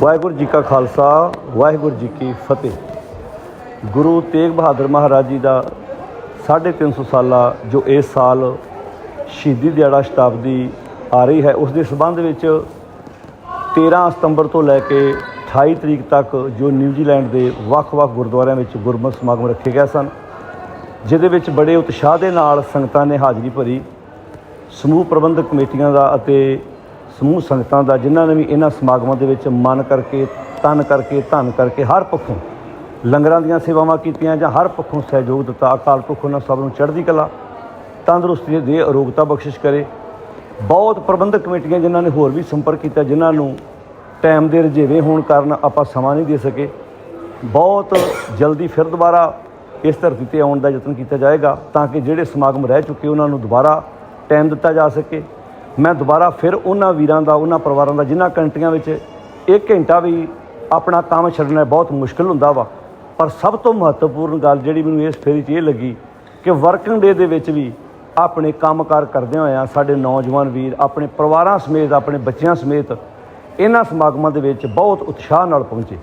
ਵਾਹਿਗੁਰੂ ਜੀ ਕਾ ਖਾਲਸਾ, ਵਾਹਿਗੁਰੂ ਜੀ ਕੀ ਫਤਿਹ। ਗੁਰੂ ਤੇਗ ਬਹਾਦਰ ਮਹਾਰਾਜ ਜੀ ਦਾ 350 ਸਾਲਾ ਜੋ ਇਸ ਸਾਲ ਸ਼ਹੀਦੀ ਦਿਹਾੜਾ ਸ਼ਤਾਬਦੀ ਆ ਰਹੀ ਹੈ, ਉਸ ਦੇ ਸਬੰਧ ਵਿੱਚ 13 ਸਤੰਬਰ ਤੋਂ ਲੈ ਕੇ 28 ਤਰੀਕ ਤੱਕ ਜੋ ਨਿਊਜ਼ੀਲੈਂਡ ਦੇ ਵੱਖ-ਵੱਖ ਗੁਰਦੁਆਰਿਆਂ ਵਿੱਚ ਗੁਰਮਤਿ ਸਮਾਗਮ ਰੱਖੇ ਗਏ ਸਨ, ਜਿਹਦੇ ਵਿੱਚ ਬੜੇ ਉਤਸ਼ਾਹ ਦੇ ਨਾਲ ਸੰਗਤਾਂ ਨੇ ਹਾਜ਼ਰੀ ਭਰੀ। ਸਮੂਹ ਪ੍ਰਬੰਧਕ ਕਮੇਟੀਆਂ ਦਾ ਅਤੇ ਸਮੂਹ ਸੰਗਤਾਂ ਦਾ ਜਿਨ੍ਹਾਂ ਨੇ ਵੀ ਇਹਨਾਂ ਸਮਾਗਮਾਂ ਦੇ ਵਿੱਚ ਮਨ ਕਰਕੇ, ਤਨ ਕਰਕੇ, ਧਨ ਕਰਕੇ ਹਰ ਪੱਖੋਂ ਲੰਗਰਾਂ ਦੀਆਂ ਸੇਵਾਵਾਂ ਕੀਤੀਆਂ ਜਾਂ ਹਰ ਪੱਖੋਂ ਸਹਿਯੋਗ ਦਿੱਤਾ, ਅਕਾਲ ਪੁਰਖ ਉਹਨਾਂ ਸਭ ਨੂੰ ਚੜ੍ਹਦੀ ਕਲਾ, ਤੰਦਰੁਸਤੀ ਦੇ ਅਰੋਗਤਾ ਬਖਸ਼ਿਸ਼ ਕਰੇ। ਬਹੁਤ ਪ੍ਰਬੰਧਕ ਕਮੇਟੀਆਂ ਜਿਨ੍ਹਾਂ ਨੇ ਹੋਰ ਵੀ ਸੰਪਰਕ ਕੀਤਾ, ਜਿਨ੍ਹਾਂ ਨੂੰ ਟਾਈਮ ਦੇ ਰਜੇਵੇਂ ਹੋਣ ਕਾਰਨ ਆਪਾਂ ਸਮਾਂ ਨਹੀਂ ਦੇ ਸਕੇ। ਬਹੁਤ ਜਲਦੀ ਫਿਰ ਦੁਬਾਰਾ ਇਸ ਧਰਤੀ ਤੇ ਆਉਣ ਦਾ ਯਤਨ ਕੀਤਾ ਜਾਏਗਾ, ਤਾਂ ਕਿ ਜਿਹੜੇ ਸਮਾਗਮ ਰਹਿ ਚੁੱਕੇ ਉਹਨਾਂ ਨੂੰ ਦੁਬਾਰਾ ਟਾਈਮ ਦਿੱਤਾ ਜਾ ਸਕੇ। ਮੈਂ ਦੁਬਾਰਾ ਫਿਰ ਉਹਨਾਂ ਵੀਰਾਂ ਦਾ, ਉਹਨਾਂ ਪਰਿਵਾਰਾਂ ਦਾ, ਜਿਨ੍ਹਾਂ ਕੰਟਰੀਆਂ ਵਿੱਚ ਇੱਕ ਘੰਟਾ ਵੀ ਆਪਣਾ ਕੰਮ ਛੱਡਣਾ ਬਹੁਤ ਮੁਸ਼ਕਲ ਹੁੰਦਾ ਵਾ। ਪਰ ਸਭ ਤੋਂ ਮਹੱਤਵਪੂਰਨ ਗੱਲ ਜਿਹੜੀ ਮੈਨੂੰ ਇਸ ਫੇਰੀ 'ਚ ਇਹ ਲੱਗੀ ਕਿ ਵਰਕਿੰਗ ਡੇ ਦੇ ਵਿੱਚ ਵੀ ਆਪਣੇ ਕੰਮਕਾਰ ਕਰਦਿਆਂ ਹੋਇਆਂ ਸਾਡੇ ਨੌਜਵਾਨ ਵੀਰ, ਆਪਣੇ ਪਰਿਵਾਰਾਂ ਸਮੇਤ, ਆਪਣੇ ਬੱਚਿਆਂ ਸਮੇਤ ਇਹਨਾਂ ਸਮਾਗਮਾਂ ਦੇ ਵਿੱਚ ਬਹੁਤ ਉਤਸ਼ਾਹ ਨਾਲ ਪਹੁੰਚੇ।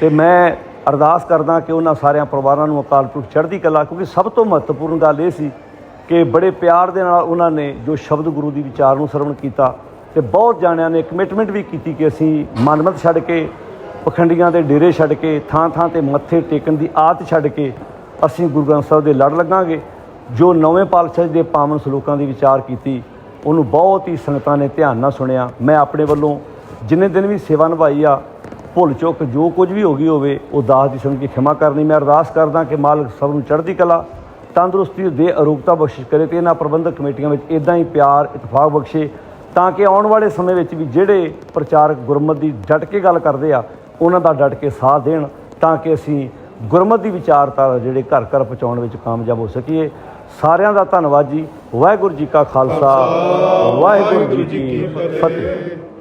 ਤੇ ਮੈਂ ਅਰਦਾਸ ਕਰਦਾ ਕਿ ਉਹਨਾਂ ਸਾਰਿਆਂ ਪਰਿਵਾਰਾਂ ਨੂੰ ਅਕਾਲ ਪੁਰਖ ਚੜ੍ਹਦੀ ਕਲਾ, ਕਿਉਂਕਿ ਸਭ ਤੋਂ ਮਹੱਤਵਪੂਰਨ ਗੱਲ ਇਹ ਸੀ ਕਿ ਬੜੇ ਪਿਆਰ ਦੇ ਨਾਲ ਉਹਨਾਂ ਨੇ ਜੋ ਸ਼ਬਦ ਗੁਰੂ ਦੀ ਵਿਚਾਰ ਨੂੰ ਸਰਵਣ ਕੀਤਾ ਤੇ ਬਹੁਤ ਜਾਣਿਆਂ ਨੇ ਕਮਿਟਮੈਂਟ ਵੀ ਕੀਤੀ ਕਿ ਅਸੀਂ ਮਨਮਤ ਛੱਡ ਕੇ, ਪਖੰਡੀਆਂ ਦੇ ਡੇਰੇ ਛੱਡ ਕੇ ਥਾਂ ਥਾਂ ਤੇ ਮੱਥੇ ਟੇਕਣ ਦੀ ਆਦਤ ਛੱਡ ਕੇ ਅਸੀਂ ਗੁਰੂ ਗ੍ਰੰਥ ਸਾਹਿਬ ਦੇ ਲੜ ਲੱਗਾਂਗੇ। ਜੋ ਨਵੇਂ ਪਾਤਸ਼ਾਹ ਜੀ ਦੇ ਪਾਵਨ ਸਲੋਕਾਂ ਦੀ ਵਿਚਾਰ ਕੀਤੀ, ਉਹਨੂੰ ਬਹੁਤ ਹੀ ਸੰਗਤਾਂ ਨੇ ਧਿਆਨ ਨਾਲ ਸੁਣਿਆ। ਮੈਂ ਆਪਣੇ ਵੱਲੋਂ ਜਿੰਨੇ ਦਿਨ ਵੀ ਸੇਵਾ ਨਿਭਾਈ ਆ, ਭੁੱਲ ਚੁੱਕ ਜੋ ਕੁਝ ਵੀ ਹੋ ਗਈ ਹੋਵੇ, ਉਹ ਦਾਸ ਦੀ ਸਮਝ ਕੇ ਖਿਮਾ ਕਰਨੀ। ਮੈਂ ਅਰਦਾਸ ਕਰਦਾ ਕਿ ਮਾਲਕ ਸਭ ਨੂੰ ਚੜ੍ਹਦੀ ਕਲਾ ਤੰਦਰੁਸਤੀ ਦੇ ਅਰੋਗਤਾ ਬਖਸ਼ਿਸ਼ ਕਰੇ ਤੇ ਇਹਨਾਂ ਪ੍ਰਬੰਧਕ ਕਮੇਟੀਆਂ ਵਿੱਚ ਇਦਾਂ ਹੀ ਪਿਆਰ ਇਤਫਾਕ ਬਖਸ਼ੇ ਤਾਂ ਕਿ ਆਉਣ ਵਾਲੇ ਸਮੇਂ ਵਿੱਚ ਵੀ ਜਿਹੜੇ ਪ੍ਰਚਾਰਕ ਗੁਰਮਤ ਦੀ ਡਟ ਕੇ ਗੱਲ ਕਰਦੇ ਆ ਉਹਨਾਂ ਦਾ ਡਟ ਕੇ ਸਾਥ ਦੇਣ ਤਾਂ ਕਿ ਅਸੀਂ ਗੁਰਮਤ ਦੀ ਵਿਚਾਰਧਾਰਾ ਜਿਹੜੇ ਘਰ ਘਰ ਪਹੁੰਚਾਉਣ ਵਿੱਚ ਕਾਮਯਾਬ ਹੋ ਸਕੀਏ। ਸਾਰਿਆਂ ਦਾ ਧੰਨਵਾਦ ਜੀ। ਵਾਹਿਗੁਰੂ ਜੀ ਕਾ ਖਾਲਸਾ। ਵਾਹਿਗੁਰੂ ਜੀ ਕੀ ਫਤਿਹ।